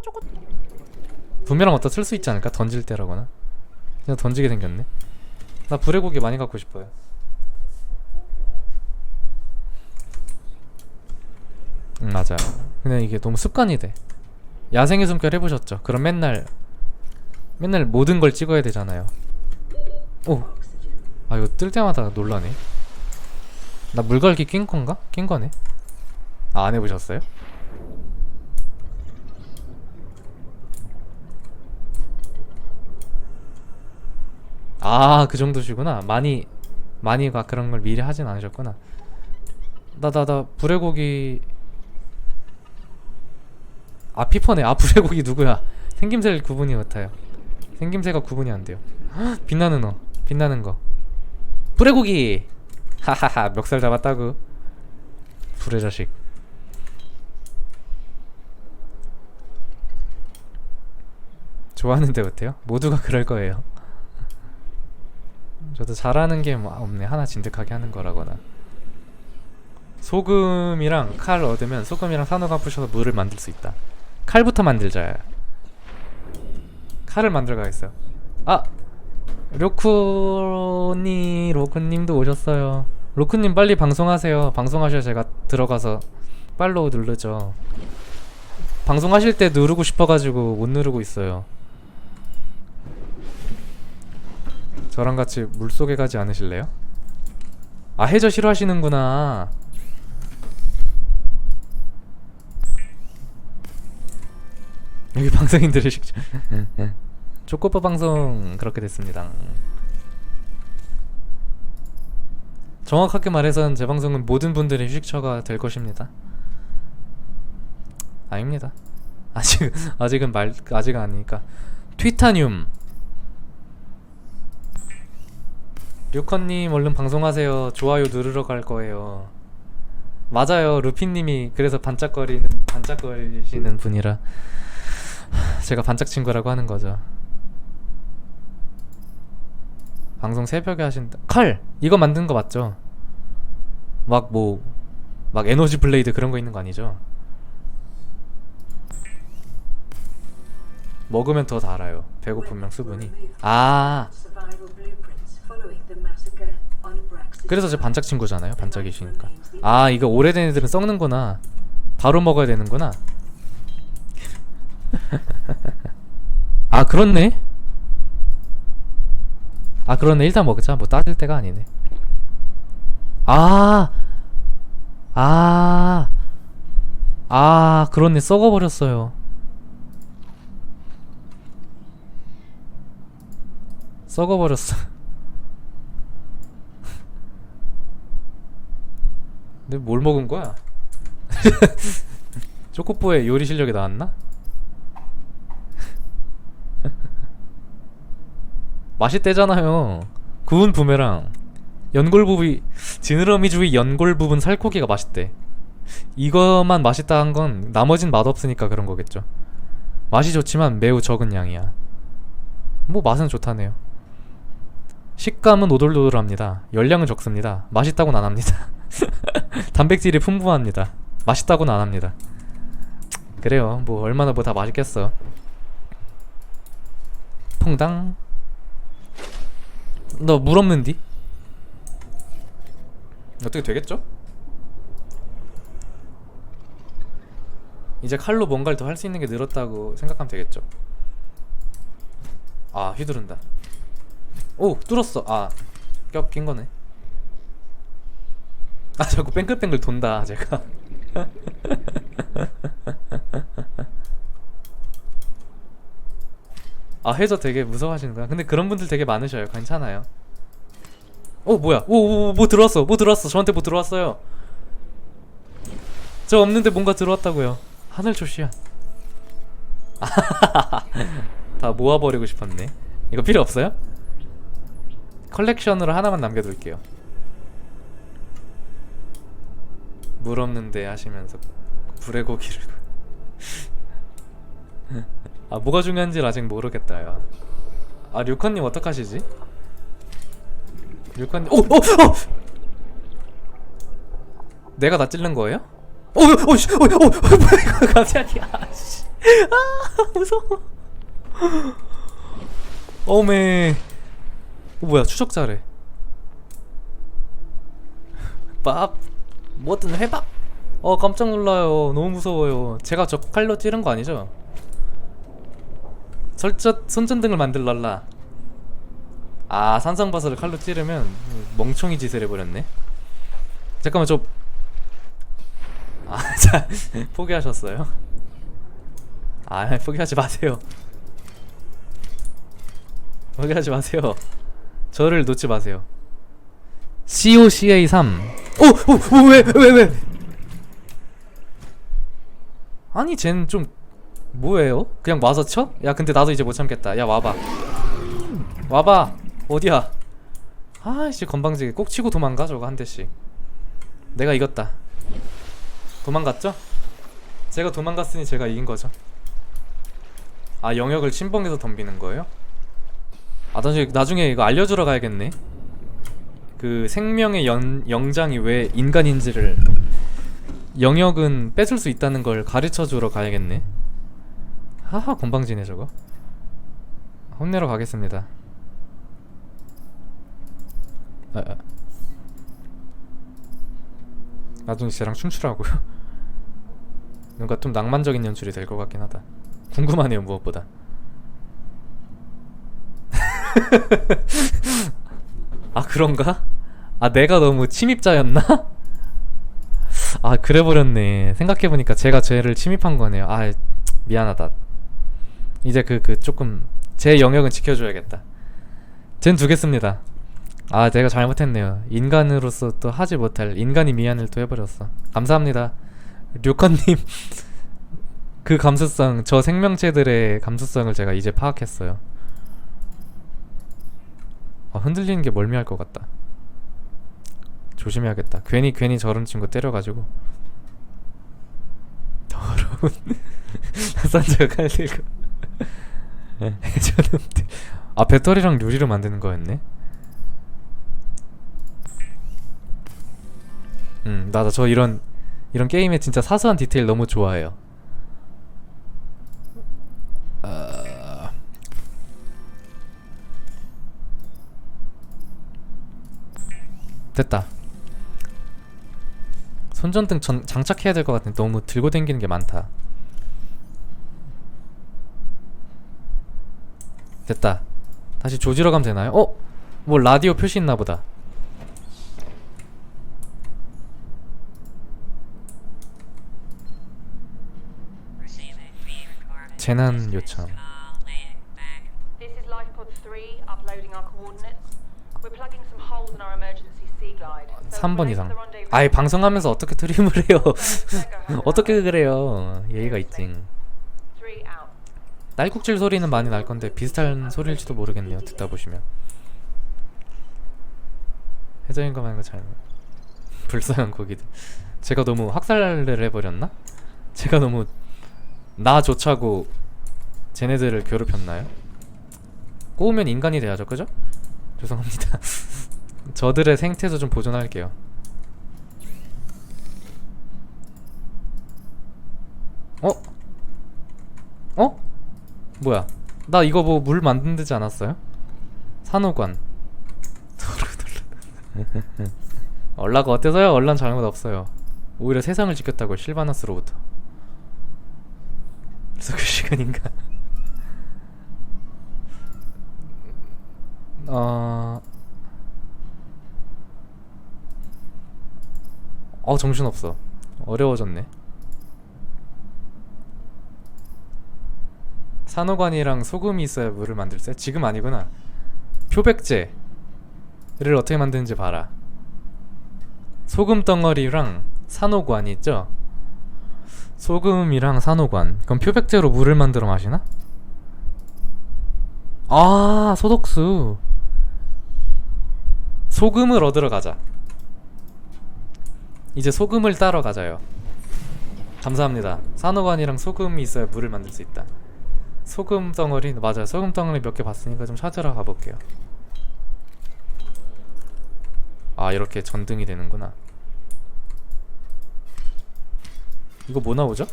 쪼꼬 쪼꼬 부메랑 어디다 쓸 수 있지 않을까? 던질 때라거나 그냥 던지게 생겼네 나 불의 고기 많이 갖고 싶어요 응 맞아 근데 이게 너무 습관이 돼 야생의 숨결 해보셨죠? 그럼 맨날 맨날 모든 걸 찍어야 되잖아요 오! 아 이거 뜰 때마다 놀라네 나 물갈기 낀 건가? 낀 거네 아 안 해보셨어요? 아 그 정도시구나. 많이 많이가 그런 걸 미리 하진 않으셨구나. 나 나 나 불의 고기 아 피퍼네. 아 불의 고기 누구야? 생김새 구분이 같아요. 생김새가 구분이 안 돼요. 헉, 빛나는 어 빛나는 거. 불의 고기! 하하하 멱살 잡았다고. 불의 자식. 좋아하는데 어때요? 모두가 그럴 거예요 저도 잘하는 게 뭐 없네. 하나 진득하게 하는 거라거나. 소금이랑 칼 얻으면 소금이랑 산호가 부셔서 물을 만들 수 있다. 칼부터 만들자 칼을 만들어 가겠어요. 아! 로쿠니 로쿠님도 오셨어요. 로쿠님 빨리 방송하세요. 방송하셔야 제가 들어가서 팔로우 누르죠. 방송하실 때 누르고 싶어가지고 못 누르고 있어요 저랑 같이 물속에 가지 않으실래요? 아 해저 싫어하시는구나. 여기 방송인들의 식초 초코파 방송 그렇게 됐습니다. 정확하게 말해선 제 방송은 모든 분들의 휴식처가 될 것입니다. 아닙니다. 아직 아직은 말 아직은 아니니까. 트위타늄 류컨님 얼른 방송하세요 좋아요 누르러 갈 거예요 맞아요 루피님이 그래서 반짝거리는 반짝거리시는 분이라 제가 반짝 친구라고 하는 거죠. 방송 새벽에 하신다. 칼 이거 만든 거 맞죠? 막 뭐 막 에너지 블레이드 그런 거 있는 거 아니죠? 먹으면 더 달아요. 배고프면 수분이. 아 그래서 제 반짝 친구잖아요. 반짝이시니까. 아 이거 오래된 애들은 썩는구나. 바로 먹어야 되는구나. 아 그렇네 아 그렇네 일단 먹자 뭐 따질 때가 아니네 아 아, 아, 그렇네. 썩어버렸어요. 썩어버렸어. 근데 뭘 먹은 거야? 초코보의 요리 실력이 나왔나? 맛있대잖아요. 구운 부메랑 연골 부위 지느러미 주위 연골 부분 살코기가 맛있대. 이것만 맛있다 한 건 나머진 맛없으니까 그런 거겠죠. 맛이 좋지만 매우 적은 양이야. 뭐 맛은 좋다네요. 식감은 오돌도돌합니다. 열량은 적습니다. 맛있다고는 안 합니다. 단백질이 풍부합니다. 맛있다고는 안 합니다. 그래요. 뭐 얼마나 뭐 다 맛있겠어. 퐁당. 너 물 없는디? 어떻게 되겠죠? 이제 칼로 뭔가를 더 할 수 있는 게 늘었다고 생각하면 되겠죠. 아 휘두른다. 오 뚫었어. 아 껴낀 거네. 아 자꾸 뱅글뱅글 돈다 제가. 아 해저 되게 무서워하시는구나. 근데 그런 분들 되게 많으셔요. 괜찮아요. 어 뭐야? 오뭐 들어왔어? 뭐 들어왔어? 저한테 뭐 들어왔어요? 저 없는데 뭔가 들어왔다고요. 하늘 초시야. 다 모아버리고 싶었네. 이거 필요 없어요? 컬렉션으로 하나만 남겨둘게요. 물 없는데 하시면서 불의 고기를. 아 뭐가 중요한지 아직 모르겠다 야. 아 류컨님 어떡하시지? 류컨님 오! 오! 오! 내가 나 찔른 거예요? 오! 오! 씨! 오! 오! 오! 이거 갑자기 아 씨. 아 무서워 어메 어, 뭐야 추적자래 밥 뭐든 해봐 어 깜짝 놀라요 너무 무서워요 제가 저 칼로 찌른 거 아니죠? 설정 손전등을 만들랄라 아 산성바사를 칼로 찌르면 멍청이 짓을 해버렸네 잠깐만 저 아, 자, 포기하셨어요? 아, 포기하지 마세요. 포기하지 마세요. 저를 놓지 마세요. COCA3. 오! 오! 오! 왜? 왜? 왜? 아니, 쟨 좀 뭐예요? 그냥 와서 쳐? 야, 근데 나도 이제 못 참겠다. 야, 와봐. 와봐. 어디야? 아이씨, 건방지게 꼭 치고 도망가 저거 한 대씩. 내가 이겼다. 도망갔죠? 제가 도망갔으니 제가 이긴 거죠. 아 영역을 침범해서 덤비는 거예요? 아 나중에 나중에 이거 알려주러 가야겠네. 그 생명의 연, 영장이 왜 인간인지를 영역은 뺏을 수 있다는 걸 가르쳐 주러 가야겠네. 하하 건방지네 저거. 혼내러 가겠습니다. 아, 아. 나중에 쟤랑 춤추라고요. 뭔가 좀 낭만적인 연출이 될 것 같긴 하다. 궁금하네요 무엇보다. 아 그런가? 아 내가 너무 침입자였나? 아 그래 버렸네. 생각해 보니까 제가 쟤를 침입한 거네요. 아 미안하다. 이제 그 그 조금 제 영역은 지켜줘야겠다. 쟨 두겠습니다. 아 내가 잘못했네요. 인간으로서 또 하지 못할 인간이 미안을 또 해버렸어. 감사합니다. 류컨님 그 감수성 저 생명체들의 감수성을 제가 이제 파악했어요. 아, 흔들리는 게 멀미할 것 같다. 조심해야겠다. 괜히 괜히 저런 친구 때려가지고 더러운 산자가 칼들고 저놈들 아 배터리랑 유리로 만드는 거였네. 음 나도 저 이런 이런 게임의 진짜 사소한 디테일 너무 좋아해요. 아... 됐다. 손전등 전, 장착해야 될 것 같은데 너무 들고 다니는 게 많다. 됐다. 다시 조지러 가면 되나요? 어? 뭐 라디오 표시 있나 보다. 재난 요청. This is Lifepod 3 uploading our coordinates. We're plugging some holes in our emergency sea glide. So 3번 we're 이상. 아예 방송하면서 어떻게 트림을 해요? 어떻게 그래요? 예의가 있지. 딸꾹질 소리는 많이 날 건데 비슷한 소리일지도 모르겠네요. 듣다 보시면. 해적인 거 말고 잘. 불쌍한 고기들. 제가 너무 학살을 해버렸나? 제가 너무 나 조차고 쟤네들을 괴롭혔나요? 꼬우면 인간이 돼야죠, 그죠? 죄송합니다. 저들의 생태도 좀 보존할게요. 어? 어? 뭐야? 나 이거 뭐 물 만든다지 않았어요? 산호관. 얼라가 어때서요? 얼란 잘못 없어요. 오히려 세상을 지켰다고 실바나스로부터. 그래서 그 시간인가? 어... 어 정신없어. 어려워졌네. 산호관이랑 소금이 있어야 물을 만들 때 지금 아니구나. 표백제를 어떻게 만드는지 봐라. 소금 덩어리랑 산호관이 있죠? 소금이랑 산호관. 그럼 표백제로 물을 만들어 마시나? 아 소독수 소금을 얻으러 가자. 이제 소금을 따러 가자요. 감사합니다. 산호관이랑 소금이 있어야 물을 만들 수 있다. 소금 덩어리 맞아요 소금 덩어리 몇 개 봤으니까 좀 찾으러 가볼게요. 아 이렇게 전등이 되는구나. 이거 뭐 나오죠?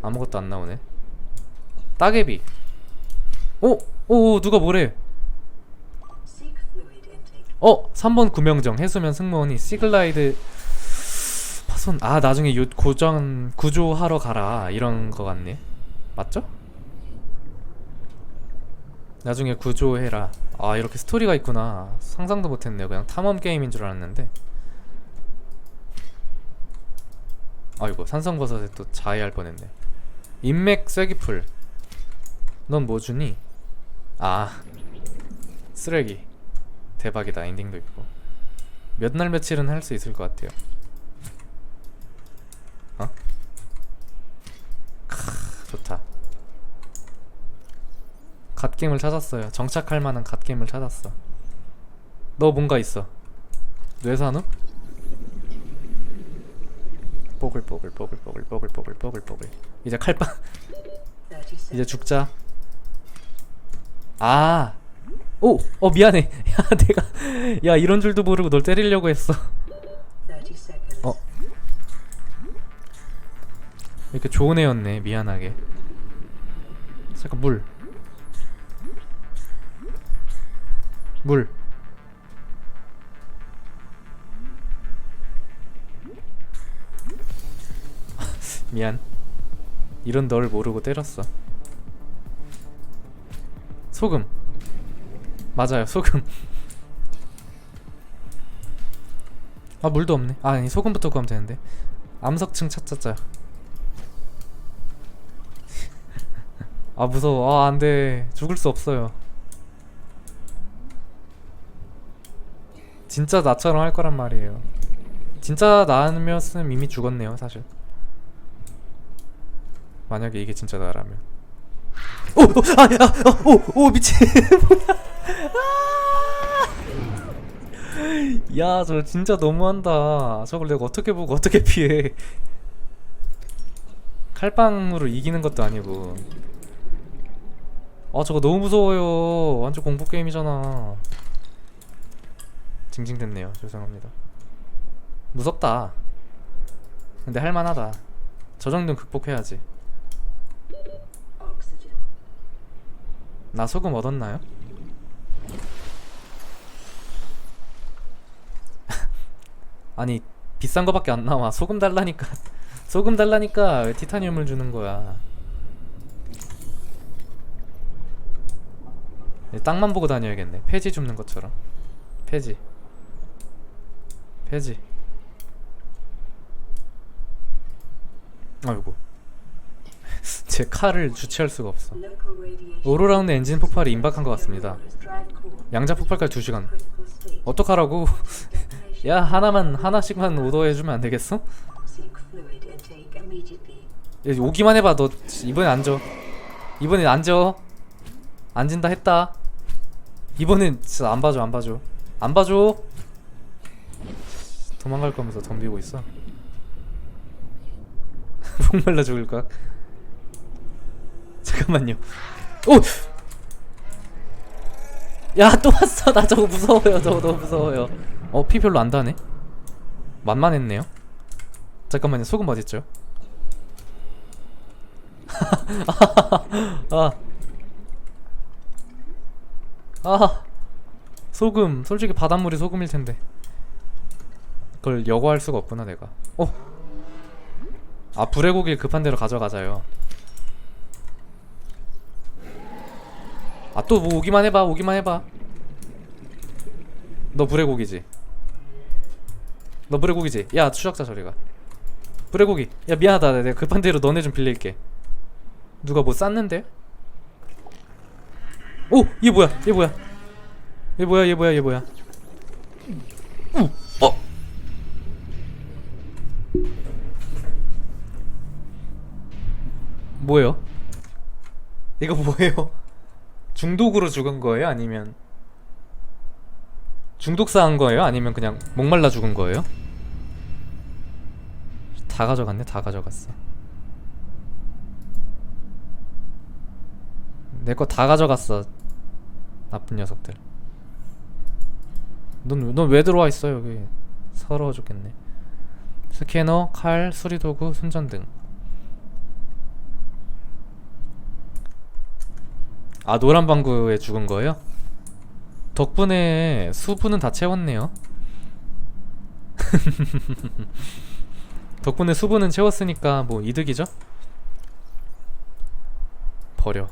아무것도 안 나오네. 따개비. 오! 오 누가 뭐래? 어 3번 구명정. 해수면 승무원이 시글라이드 파손. 아 나중에 요 고정 구조하러 가라. 이런 거 같네. 맞죠? 나중에 구조해라. 아 이렇게 스토리가 있구나. 상상도 못했네요. 그냥 탐험 게임인 줄 알았는데. 아이고 산성버섯에 또 자해할 뻔했네. 인맥 쐐기풀. 넌 뭐 주니? 아 쓰레기. 대박이다 엔딩도 있고. 몇 날 며칠은 할 수 있을 것 같아요. 어? 크 좋다. 갓겜을 찾았어요. 정착할 만한 갓겜을 찾았어. 너 뭔가 있어. 뇌산후? 뽀글뽀글 뽀글뽀글 뽀글뽀글 뽀글뽀글. 이제 칼빵. 이제 죽자 아 오! 어 미안해 야 내가 야 이런 줄도 모르고 널 때리려고 했어 어 이렇게 좋은 애였네 미안하게 잠깐 물 물. 미안. 이런 널 모르고 때렸어. 소금. 맞아요, 소금. 아, 물도 없네. 아, 아니, 소금부터 구하면 되는데. 암석층 찾자자. 아, 무서워. 아, 안 돼. 죽을 수 없어요. 진짜 나처럼 할 거란 말이에요. 진짜 나였으면 이미 죽었네요, 사실. 만약에 이게 진짜 나라면. 오, 오, 아, 야, 어, 오, 오, 미친. 야, 저 진짜 너무한다. 저걸 내가 어떻게 보고 어떻게 피해? 칼빵으로 이기는 것도 아니고. 아, 저거 너무 무서워요. 완전 공포 게임이잖아. 징징댔네요. 죄송합니다. 무섭다. 근데 할만하다. 저 정도는 극복해야지. 나 소금 얻었나요? 아니 비싼 거밖에 안 나와. 소금 달라니까. 소금 달라니까 왜 티타늄을 주는 거야? 네, 땅만 보고 다녀야겠네. 폐지 줍는 것처럼. 폐지. 폐지. 아이고. 제 칼을 주체할 수가 없어. 오로라운드 엔진 폭발이 임박한 것 같습니다. 양자 폭발까지 2시간. 어떡하라고? 야 하나만 하나씩만 오더해주면 안 되겠어? 야, 오기만 해봐 너 이번엔 앉아 이번엔 앉아 앉은다 했다 이번엔 진짜 안 봐줘 안 봐줘 안 봐줘 도망갈 거면서 덤비고 있어 목말라 죽을 거야 잠깐만요 오! 야 또 왔어 나 저거 무서워요 저거 너무 무서워요 어 피 별로 안 다네 만만했네요 잠깐만요 소금 어딨죠 아. 아. 소금. 솔직히 바닷물이 소금일 텐데. 그걸 여과할 수가 없구나, 내가. 어. 아, 불의 고기를 급한 대로 가져가자요. 아, 또 뭐 오기만 해봐, 오기만 해봐. 너 불의 고기지? 너 불의 고기지? 야, 추적자 저리가. 불의 고기. 야, 미안하다. 내가 급한 대로 너네 좀 빌릴게. 누가 뭐 쌌는데? 오! 얘 뭐야? 얘 뭐야? 얘 뭐야? 얘 뭐야? 얘 뭐야? 우! 어! 뭐예요? 이거 뭐예요? 중독으로 죽은 거예요? 아니면 중독사한 거예요? 아니면 그냥 목말라 죽은 거예요? 다 가져갔네? 다 가져갔어 내 거 다 가져갔어. 나쁜 녀석들. 넌 넌 왜 들어와 있어 여기? 서러워 죽겠네. 스캐너, 칼, 수리도구, 손전등. 아 노란 방구에 죽은 거예요? 덕분에 수분은 다 채웠네요. 덕분에 수분은 채웠으니까 뭐 이득이죠? 버려.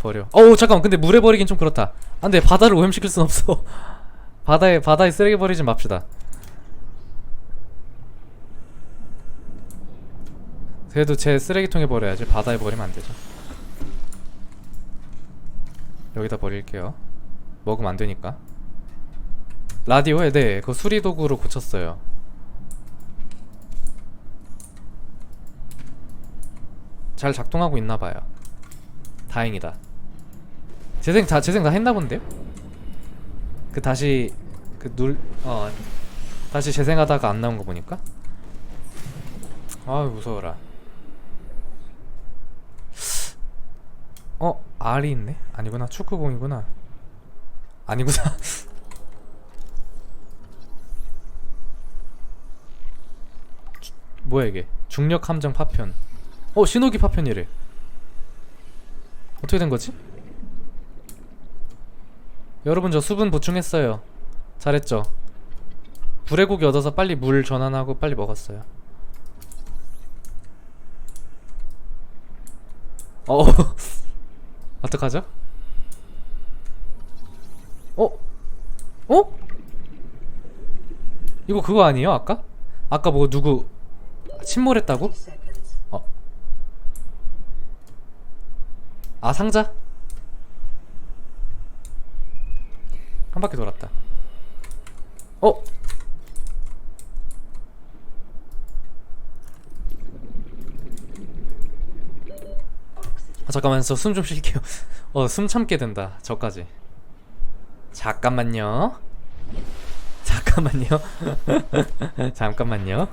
버려. 어우 잠깐 근데 물에 버리긴 좀 그렇다. 안돼 바다를 오염시킬 순 없어. 바다에 바다에 쓰레기 버리지 맙시다. 그래도 제 쓰레기통에 버려야지 바다에 버리면 안 되죠. 여기다 버릴게요. 먹으면 안 되니까. 라디오에 네, 그 수리 도구로 고쳤어요. 잘 작동하고 있나 봐요. 다행이다. 재생 다 재생 다 했나 본데요? 그 다시 그 눌 어 다시 재생하다가 안 나온 거 보니까 아유 무서워라. 어 알이 있네? 아니구나 축구공이구나. 아니구나. 주- 뭐야 이게? 중력 함정 파편. 어 신호기 파편이래. 어떻게 된 거지? 여러분 저 수분 보충했어요. 잘했죠? 불의 고기 얻어서 빨리 물 전환하고 빨리 먹었어요. 어 어떡하죠? 어? 어? 이거 그거 아니에요 아까? 아까 뭐 누구 침몰했다고? 어? 아 상자? 한 바퀴 돌았다. 어? 잠깐만 저 숨 좀 쉴게요. 어 숨 참게 된다. 저까지. 잠깐만요. 잠깐만요. 잠깐만요.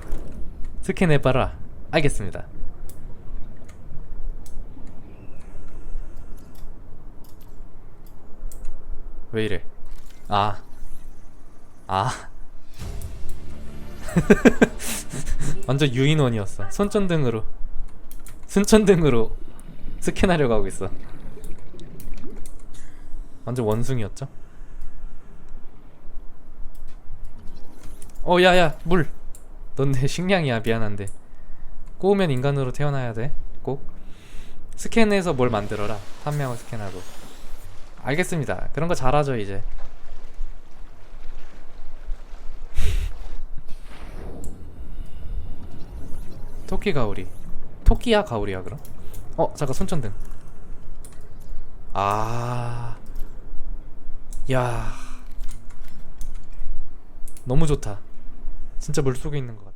스캔해봐라. 알겠습니다. 왜 이래? 아. 아. 완전 유인원이었어. 손전등으로. 손전등으로 스캔하려고 하고 있어. 완전 원숭이였죠? 어, 야, 야, 물. 넌 내 식량이야. 미안한데. 꼬우면 인간으로 태어나야 돼. 꼭. 스캔해서 뭘 만들어라. 판명을 스캔하고. 알겠습니다. 그런 거 잘하죠, 이제. 토끼 가오리. 토끼야 가오리야 그럼? 어 잠깐 손전등. 아, 야, 너무 좋다. 진짜 물 속에 있는 것 같아.